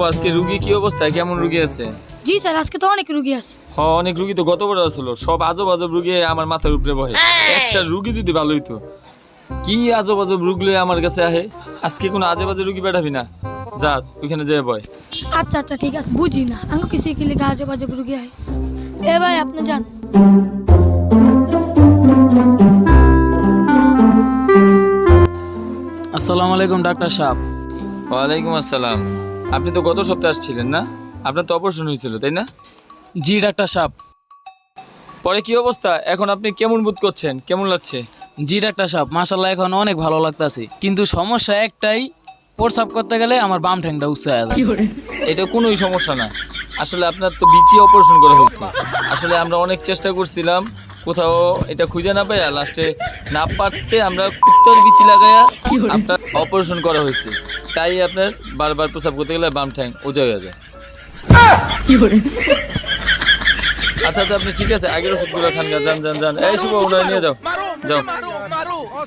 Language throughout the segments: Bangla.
বাবু আজকে? রুগী কি অবস্থা? কেমন রুগী আছে? জি স্যার আজকে তো অনেক রুগী আছে। হ অনেক রুগী তো গতবার আসলো। সব আজব আজব রুগী আমার মাথার উপরে বহে। একটা রুগী যদি ভালো হইতো কি আজব আজব রুগলে আমার কাছে আহে? আজকে কোনো আজে বাজে রুগী পাঠাবি না? যা ওইখানে যেয়ে বয়। আচ্ছা আচ্ছা ঠিক আছে। বুঝি না। আঙ্গু কিসে কি লিখে আজব আজব রুগী হয় এ ভাই আপনি যান। আসসালামু আলাইকুম ডাক্তার সাহেব। ওয়ালাইকুম আসসালাম। আপনি তো গত সপ্তাহে আসছিলেন না? আপনার তো অপারেশন হয়েছিল তাই না? জি ডাক্তার সাহেব। পরে কি অবস্থা? এখন আপনি কেমন বোধ করছেন? কেমন লাগছে? জি ডাক্তার সাহেব মাশাল্লাহ এখন অনেক ভালো লাগতাছে। কিন্তু সমস্যা একটাই প্রসাব করতে গেলে আমার বাম ঠ্যাংটা উৎসাহ যায়। এটা কোনোই সমস্যা না। আসলে আপনার তো বিচি অপারেশন করা হয়েছে। আসলে আমরা অনেক চেষ্টা করছিলাম কোথাও এটা খুঁজে না পাই লাস্টে না পারতে আমরা কুত্তর বিচি লাগাইয়া আপনার অপারেশন করা হয়েছে। তাই আপনার বারবার প্রসাব করতে গেলে বাম ঠ্যাং ওজা হয়ে যায়। আচ্ছা আচ্ছা আপনি ঠিক আছে আগের ওষুধগুলো খান গা, যান যান যান। এই শুভ ওনারা নিয়ে যাও। যাও।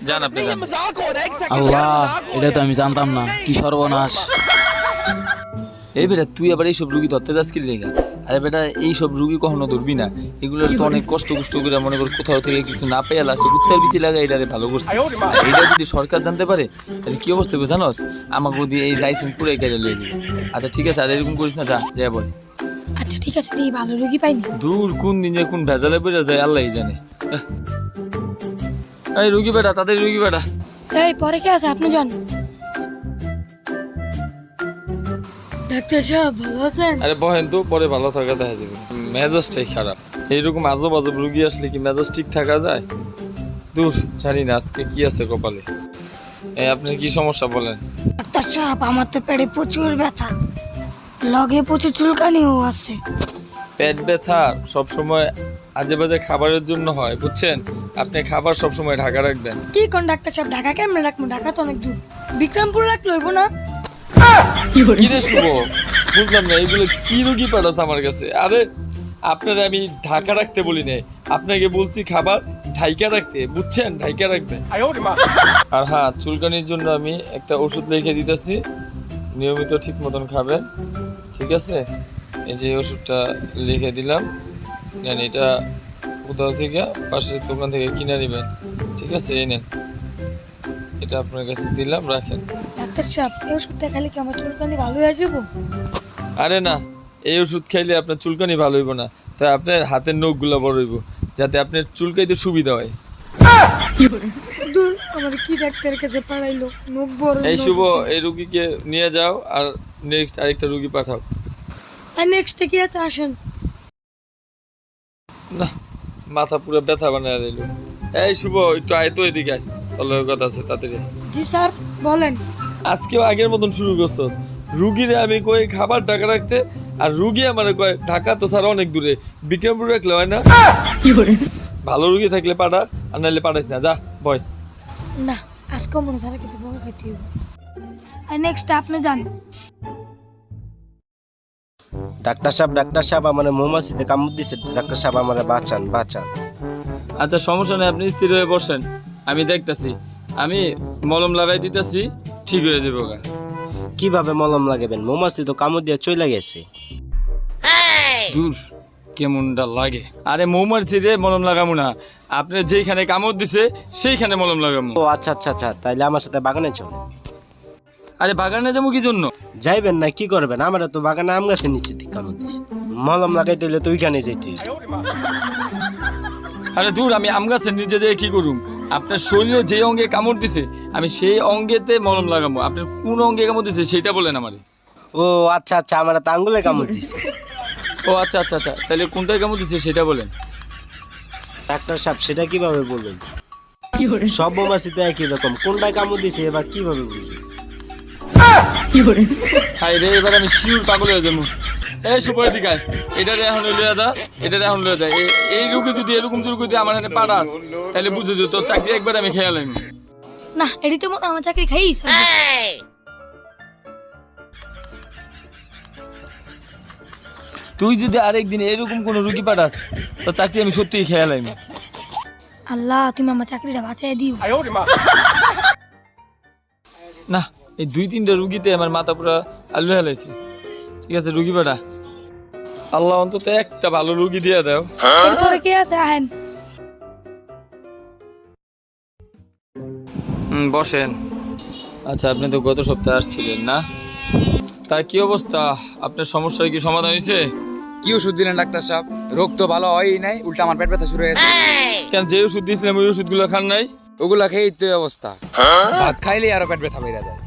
যান আপনি যান। আল্লাহ এটা তো আমি জানতাম না কি সর্বনাশ। এই বেটা তুই আবার এইসব রুগী ধরতে যাস কি লেগা? আরে বেটা এইসব রুগী কখনো ধরবি না। এগুলোর তো অনেক কষ্ট কষ্ট করে মনে কর কোথাও থেকে কিছু না পেয়ে লাস্টে উত্তর বিচি লাগা এটারে ভালো করছে। এটা যদি সরকার জানতে পারে তাহলে কি অবস্থা হবে জানোস? আমাকে যদি এই লাইসেন্স পুরো কেটে লিয়ে দিবে। আচ্ছা ঠিক আছে আর এরকম করিস না যা যা বল। আচ্ছা ঠিক আছে দিই ভালো রুগী পাইনি দূর কোন দিন যে কোন ভেজালে বেড়ে যায় আল্লাহই জানে। এই রুগী বেটা তাদের রুগী বেটা। এই পরে কে আছে? আপনি যান। ডাক্তার সাহেব ভালো আছেন? আরে বহেন তো পরে ভালো থাকা দেখা যাবে। মেজাজটাই খারাপ। এইরকম আজব আজব রুগী আসলে কি মেজাজ ঠিক থাকা যায়? দূর জানি না আজকে কি আছে কপালে। এই আপনার কি সমস্যা বলেন? ডাক্তার সাহেব আমার তো পেটে প্রচুর ব্যথা। লগে প্রচুর চুলকানিও আছে। পেট ব্যথা সব সময় আজে বাজে খাবারের জন্য হয় বুঝছেন? আপনি খাবার সব সময় ঢাকা রাখবেন। কি কোন ডাক্তার সাহেব ঢাকা কেমনে রাখব? ঢাকা তো অনেক দূর। বিক্রমপুর রাখলে হইব না? কি রে শুভ? বুঝলাম না এগুলো কি রুগী পাঠাচ্ছে আমার কাছে? আরে আপনারা আমি ঢাকা রাখতে বলি নাই। আপনাকে বলছি খাবার ঢাইকা রাখতে বুঝছেন? ঢাইকা রাখবেন। আর হ্যাঁ চুলকানির জন্য আমি একটা ওষুধ লিখে দিতেছি। নিয়মিত ঠিক মতন খাবেন ঠিক আছে? এই যে ওষুধটা লিখে দিলাম। নেন এটা কোথাও থেকে পাশের দোকান থেকে কিনে নেবেন। ঠিক আছে এই নেন। এটা আপনার কাছে দিলাম রাখেন। ডাক্তার সাহেব এই ওষুধটা খালি কি আমার চুলকানি ভালো হয়ে যাব? আরে না এই ওষুধ খাইলে আপনার চুলকানি ভালো হইব না। তাই আপনার হাতের নখগুলো বড় হইব যাতে আপনার চুলকাইতে সুবিধা হয়। দূর আমার কি ডাক্তারের কাছে পাঠাইলো? মুখ বড় এই শুভ এই রুগীকে নিয়ে যাও আর নেক্সট আরেকটা রুগী পাঠাও। আর নেক্সট কি আছে? আসেন। না মাথা পুরো ব্যথা বানায় এই শুভ একটু আয় তো এদিকে আয়। কথা আছে তাড়াতাড়ি জি স্যার বলেন। আজকেও আগের মতন শুরু করছ। রুগীরে আমি কই খাবার ঢাকা রাখতে আর রুগী আমার কয় ঢাকা তো স্যার অনেক দূরে বিক্রমপুর রাখলে হয় না? ভালো রুগী থাকলে পাঠা আর নাহলে পাঠাইস না যা বয়। না আজকেও মনে স্যারের কাছে বকা খাইতে আর নেক্সট আপনি যান। ডাক্তার সাহেব ডাক্তার সাহেব আমার মৌমাছিতে কামড় দিছে ডাক্তার সাহেব আমার বাঁচান বাঁচান। আচ্ছা সমস্যা নেই আপনি স্থির হয়ে বসেন। আমি দেখতাছি আমি মলম লাগাই দিতেছি ঠিক হয়ে যাবে ওগা কীভাবে মলম লাগাবেন? মৌমাছি তো কামড় দিয়ে চলে গেছে। দূর কেমনটা লাগে? আরে মৌমাছি রে মলম লাগামু না। আপনি যেইখানে কামড় দিছে সেইখানে মলম লাগামু ও আচ্ছা আচ্ছা আচ্ছা তাইলে আমার সাথে বাগানে চলে আরে বাগানে যাব কি জন্য? যাইবেন না কি করবেন? আমার তো বাগানে আম গাছের নিচে দিক কামড় দিছে। মলম লাগাইতে হইলে তো ওইখানে যেতে। আরে দূর আমি আম গাছের নিচে যেয়ে কি করুম? আপনার শরীরে যে অঙ্গে কামড় দিছে আমি সেই অঙ্গেতে মলম লাগাবো। আপনার কোন অঙ্গে কামড় দিছে সেটা বলেন আমারে। ও আচ্ছা আচ্ছা আমার তো আঙ্গুলে কামড় দিছে। ও আচ্ছা আচ্ছা আচ্ছা তাহলে কোনটায় কামড় দিছে সেটা বলেন। ডাক্তার সাহেব সেটা কীভাবে বলবেন সব মৌমাছি তো একই রকম। কোনটায় কামড় দিছে এবার কীভাবে বুঝবেন হাই রে এবার আমি শিউর পাগল হয়ে যাব। এই সুপার দিকায় এটা এখন লয়ে যা এটা এখন যা। এই- রুগী যদি এরকম চুল যদি আমার হাতে পাড়াস তাহলে বুঝে চাকরি একবার আমি খেয়াল আমি না এটি তো মনে আমার চাকরি খাইস তুই যদি আরেকদিন এরকম কোনো রুগী পাঠাস তোর চাকরি আমি সত্যিই খেয়াল আমি আল্লাহ তুমি আমার চাকরিটা বাঁচাই দিও। না এই দুই তিনটা রুগীতে আমার মাথা পুরা আলু হেলাইছি। ঠিক আছে রুগী বেটা। আল্লাহ অন্তত একটা ভালো রুগী দিয়ে দাও। এরপরে কি আছে? আহেন। হুম বসেন। আচ্ছা আপনি তো গত সপ্তাহে আসছিলেন না? তা কি অবস্থা? আপনার সমস্যার কি সমাধান হয়েছে? কি ওষুধ দিলেন ডাক্তার সাহেব? রোগ তো ভালো হয়ই নাই উল্টা আমার পেট ব্যথা শুরু হয়েছে। কেন যে ওষুধ দিয়েছিলাম ওই ওষুধগুলো খান নাই? ওগুলা খেয়েই তো এই অবস্থা। ভাত খাইলেই আরও পেট ব্যথা বেড়ে যায়।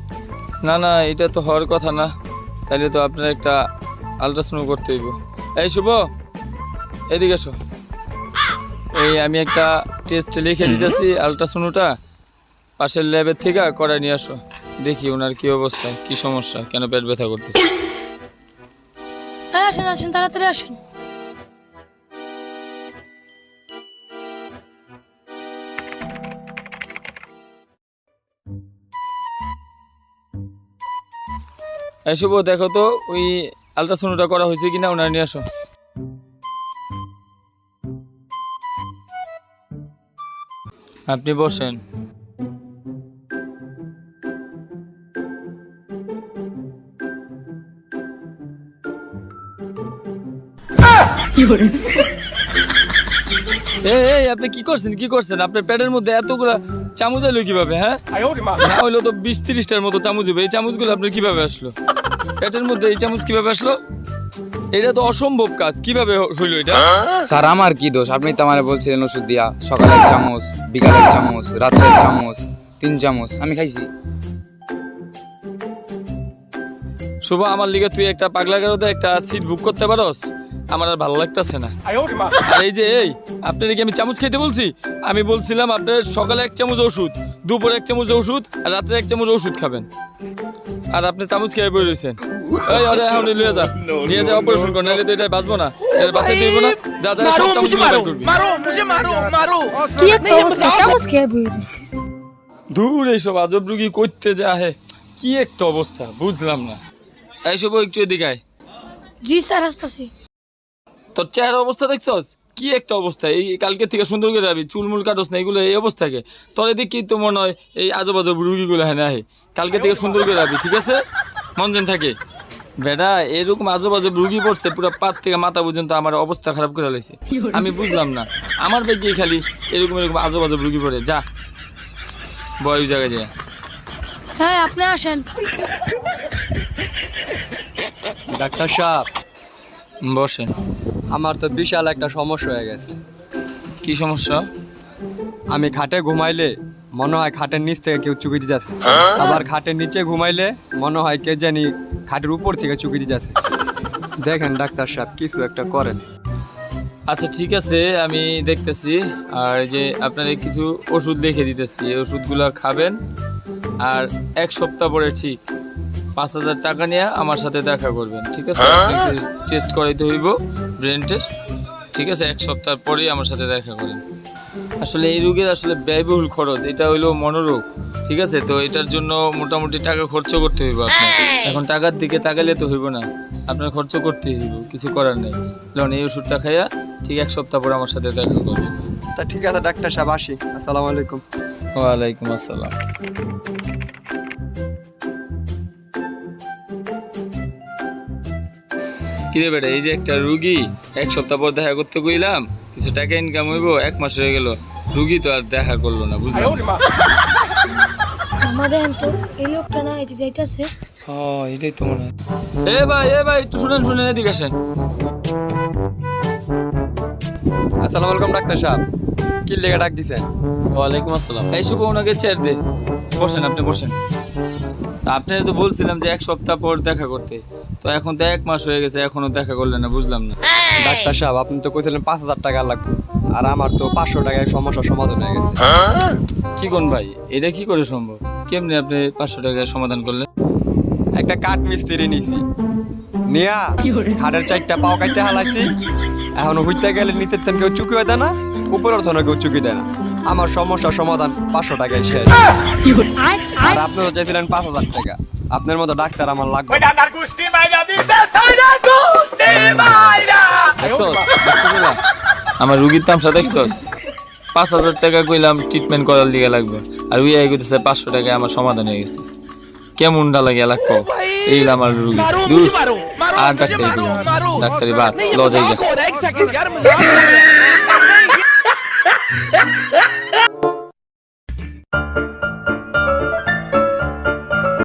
না না এটা তো হওয়ার কথা না। তাহলে তো আপনার একটা আলট্রাসাউন্ড করতে হইব। এই শুভ এদিকে এসো। এই আমি একটা টেস্ট লিখে দিতেছি আলট্রাসাউন্ডটা পাশের ল্যাবের থেকে করায় নিয়ে আসো। দেখি ওনার কি অবস্থা কি সমস্যা কেন পেট ব্যথা করতেছে। হ্যাঁ আসেন আসেন তাড়াতাড়ি আসেন। শুভ দেখো তো ওই আলট্রাসাউন্ডটা করা হয়েছে কিনা ওনার নিয়ে আসো। আপনি বসেন। এই এই আপনি কি করছেন? কি করছেন? আপনার পেটের মধ্যে এতগুলা চামচ এলো কীভাবে হ্যাঁ? না হইল তো বিশ তিরিশটার মতো চামচ হবে এই চামচগুলো আপনার কীভাবে আসলো? পেটের মধ্যে এই চামচ কীভাবে আসলো? এটা তো অসম্ভব কাজ। কীভাবে হইল এটা? স্যার আমার কি দোষ? আপনি তো আমার বলছিলেন ওষুধ দিয়া। সকালে এক চামচ বিকালে এক চামচ রাত্রে এক চামচ তিন চামচ। আমি খাইছি। শুভ আমার লিগে তুই একটা পাগলা গারোতে একটা সিট বুক করতে পারস? আমার আর ভালো লাগতেছে না। আর এই যে এই আপনার কি আমি চামচ খেতে বলছি? আমি বলছিলাম আপনার সকালে এক চামচ ওষুধ দুপুরে এক চামচ ওষুধ আর রাত্রে এক চামচ ওষুধ খাবেন। আর আপনি চামচ খেয়ে বই রয়েছেন। এই আরে এখন নিয়ে যা। নিয়ে যা অপারেশন কর নাহলে তো এটা বাঁচবো না। এটা বাঁচা দিব না। যা যা সব চামচ করবি। কি একটা অবস্থা চামচ খেয়ে বই রয়েছে। দূর এইসব আজব রুগী করতে যা হে কি একটা অবস্থা বুঝলাম না। এইসব একটু এদিকে আয়। জি স্যার আসতেছি। তোর চেহারা অবস্থা দেখছস? কি একটা অবস্থা? এই কালকে থেকে সুন্দর করে যাবি চুলমুল কাটস না এগুলো এই অবস্থাকে। তোর এদিকে তো মনে হয় এই আজব আজব রুগীগুলো হ্যাঁ না কালকে থেকে সুন্দর করে যাবি ঠিক আছে? মন যেন থাকে। বেটা এরকম আজব আজব রুগী পড়ছে পুরো পাত থেকে মাথা পর্যন্ত আমার অবস্থা খারাপ করে লাইছে। আমি বুঝলাম না। আমার বেগে খালি এরকম এরকম আজব আজব রুগী পড়ে। যা। বয় ওই জায়গায় যা। হ্যাঁ আপনি আসেন। ডাক্তার সাহেব। বসেন আমার তো বিশাল একটা সমস্যা হয়ে গেছে। কি সমস্যা? আমি খাটে ঘুমাইলে মনে হয় খাটের নিচ থেকে কেউ চুকি দিতে দিতেছে আবার খাটের নিচে ঘুমাইলে মনে হয় কে জানি খাটের উপর থেকে চুকি দিতেছে দেখেন ডাক্তার সাহেব কিছু একটা করেন। আচ্ছা ঠিক আছে আমি দেখতেছি। আর এই যে আপনার কিছু ওষুধ লিখে দিতেছি এই ওষুধগুলো খাবেন। আর এক সপ্তাহ পরে ঠিক। পাঁচ হাজার টাকা নিয়ে আমার সাথে দেখা করবেন ঠিক আছে? টেস্ট করাইতে হইব ব্রেন টেস্ট ঠিক আছে? এক সপ্তাহ পরেই আমার সাথে দেখা করেন। আসলে এই রোগের আসলে ব্যয়বহুল খরচ এটা হইল মনোরোগ ঠিক আছে? তো এটার জন্য মোটামুটি টাকা খরচ করতে হইব আপনার এখন টাকার দিকে তাকালে তো হইব না। আপনার খরচ করতে হইব কিছু করার নেই। লন এই ওষুধটা খাইয়া ঠিক এক সপ্তাহ পরে আমার সাথে দেখা করবেন। তা ঠিক আছে ডাক্তার সাহেব আসি। আসসালামু আলাইকুম। ওয়ালাইকুম আসসালাম। কিরে বেটা এই যে একটা রুগী এক সপ্তাহ পর দেখা করতে কইলাম কিছু টাকা ইনকাম হইব এক মাস হয়ে গেল রুগী তো আর দেখা করল না বুঝলাম আমাদের তো এই লোকটা না এই যে যাইতাছে। হ্যাঁ এটাই তো মনে হয়। এ ভাই এ ভাই একটু শুনেন শুনেন এদিকে আসেন। আসসালামু আলাইকুম ডাক্তার সাহেব। কি লেগে ডাক দিছেন। ওয়ালাইকুম আসসালাম। এই শুভ ওনাকে চেয়ার দে। বসেন আপনি বসেন। আপনার তো বলছিলাম যে এক সপ্তাহ পর দেখা করতে। তো এখন তো এক মাস হয়ে গেছে এখনও দেখা করলেন না বুঝলাম না। ডাক্তার সাহেব আপনি তো কইছিলেন পাঁচ হাজার টাকা লাগবে আর আমার তো পাঁচশো টাকায় সমস্যার সমাধান হয়ে গেছে। কি কোন ভাই এটা কি করে সম্ভব? কেমনি আপনি পাঁচশো টাকায় সমাধান করলেন? একটা কাঠ মিস্ত্রি নিছি। নিয়া খাটের চারটা পাও কাটতে হালাইছি। এখন হইতে গেলে নিচের থেন কেউ চুকি দেয় না উপরের থেন কেউ চুকি দেয় না। আমার সমস্যার সমাধান পাঁচশো টাকায় শেষ। আর আপনি তো চাইছিলেন পাঁচ হাজার টাকা। আপনার মতো ডাক্তার আমার লাগবে? আমার রুগীর তামসা দেখছস? পাঁচ হাজার টাকা কইলাম ট্রিটমেন্ট করার দিকে লাগবে। আর উই আই কইতেছে পাঁচশো টাকা আমার সমাধান হয়ে গেছে। কেমনটা লাগে এলাক এই আমার রুগী। দূর। আর ডাক্তারি। ডাক্তারি বাদ লজাই যা